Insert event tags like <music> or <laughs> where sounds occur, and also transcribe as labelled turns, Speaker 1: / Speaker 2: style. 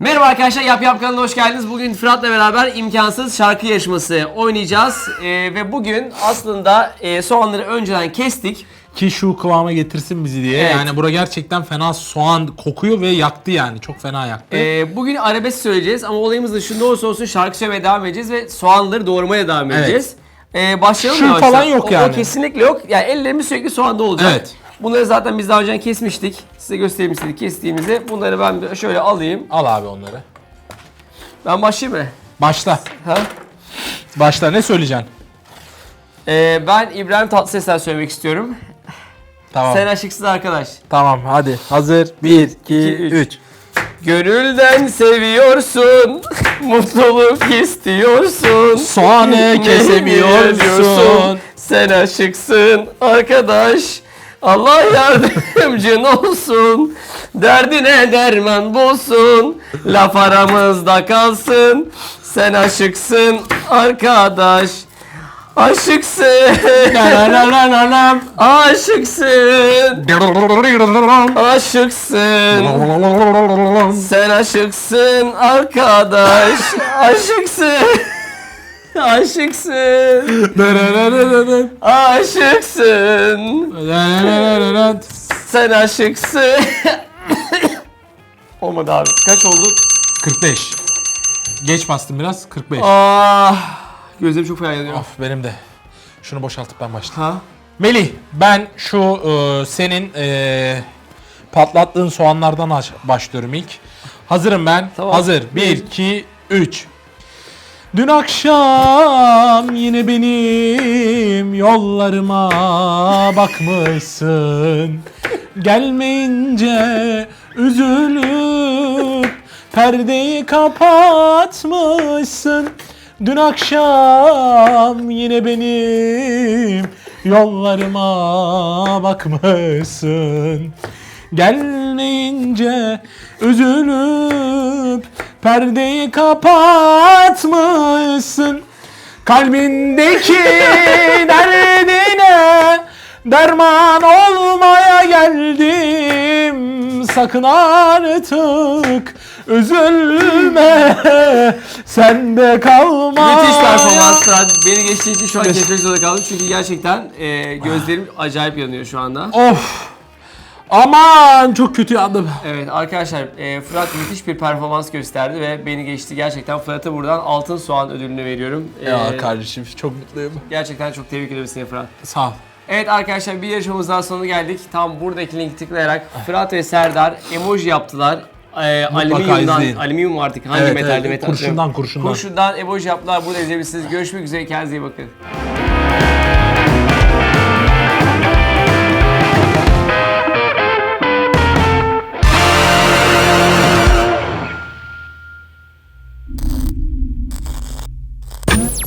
Speaker 1: Merhaba arkadaşlar Yap Yap kanalına hoş geldiniz. Bugün Fırat'la beraber imkansız şarkı yarışması oynayacağız. Ee, ve bugün aslında e, soğanları önceden kestik.
Speaker 2: Ki şu kıvama getirsin bizi diye.
Speaker 1: Evet.
Speaker 2: Yani bura gerçekten fena soğan kokuyor ve yaktı yani. Çok fena yaktı.
Speaker 1: Ee, bugün arabesk söyleyeceğiz ama olayımız da şu ne olursa olsun şarkı söylemeye devam edeceğiz ve soğanları doğramaya devam
Speaker 2: Evet.
Speaker 1: edeceğiz. Ee, başlayalım mı yavaştan?
Speaker 2: falan yok
Speaker 1: O- O,
Speaker 2: yani.
Speaker 1: kesinlikle yok. Yani ellerimiz sürekli soğanda olacak.
Speaker 2: Evet.
Speaker 1: Bunları zaten biz daha önce kesmiştik. Size göstereyim istedik kestiğimizi. Bunları ben bir şöyle alayım.
Speaker 2: Al abi onları.
Speaker 1: Ben başlayayım mı?
Speaker 2: Başla.
Speaker 1: Ha?
Speaker 2: Başla. Ne söyleyeceksin?
Speaker 1: Ee, ben İbrahim Tatlıses'ten söylemek istiyorum.
Speaker 2: Tamam.
Speaker 1: Sen aşıksız arkadaş.
Speaker 2: Tamam hadi. Hazır. 1, 2,
Speaker 1: üç.
Speaker 2: 3.
Speaker 1: Gönülden seviyorsun, <laughs> mutluluk istiyorsun.
Speaker 2: Soğanı kesemiyorsun.
Speaker 1: Sen aşıksın arkadaş. Allah yardımcın <laughs> olsun. Derdine derman bulsun. Laf aramızda kalsın. Sen aşıksın arkadaş. Aşıksın. Aşıksın. Aşıksın. Sen aşıksın arkadaş. Aşıksın. Aşıksın. Aşıksın. Sen aşıksın. Olmadı abi. Kaç oldu?
Speaker 2: 45. Geç bastım biraz. 45.
Speaker 1: Ah. Gözlerim çok fena yanıyor.
Speaker 2: Of benim de. Şunu boşaltıp ben başlayayım.
Speaker 1: Ha?
Speaker 2: Melih ben şu e, senin e, patlattığın soğanlardan aç- başlıyorum ilk. Hazırım ben.
Speaker 1: Tamam.
Speaker 2: Hazır. 1, 2, 3. Dün akşam yine benim yollarıma bakmışsın. Gelmeyince üzülüp perdeyi kapatmışsın. Dün akşam yine benim yollarıma bakmışsın. Gelmeyince üzülüp perdeyi kapatmışsın. Kalbindeki <laughs> derdine derman olmaya geldim. Sakın artık üzülme sende kalma.
Speaker 1: Müthiş performans Fırat. Beni geçtiği için şu an kesmek zorunda kaldım. Çünkü gerçekten e, gözlerim acayip yanıyor şu anda.
Speaker 2: Of. Aman çok kötü yandım.
Speaker 1: Evet arkadaşlar e, Fırat müthiş bir performans gösterdi ve beni geçti. Gerçekten Fırat'a buradan altın soğan ödülünü veriyorum. E,
Speaker 2: Ya kardeşim çok mutluyum.
Speaker 1: gerçekten çok tebrik ederim seni Fırat.
Speaker 2: Sağ ol.
Speaker 1: Evet arkadaşlar bir yarışmamız daha sonuna geldik. Tam buradaki linki tıklayarak Fırat ve Serdar emoji yaptılar. E, alüminyumdan,
Speaker 2: izleyin.
Speaker 1: alüminyum artık hangi
Speaker 2: Evet,
Speaker 1: metalde
Speaker 2: evet.
Speaker 1: metal
Speaker 2: Kurşundan, kurşundan.
Speaker 1: Kurşundan emoji yaptılar. Burada izleyebilirsiniz. Görüşmek üzere kendinize iyi bakın.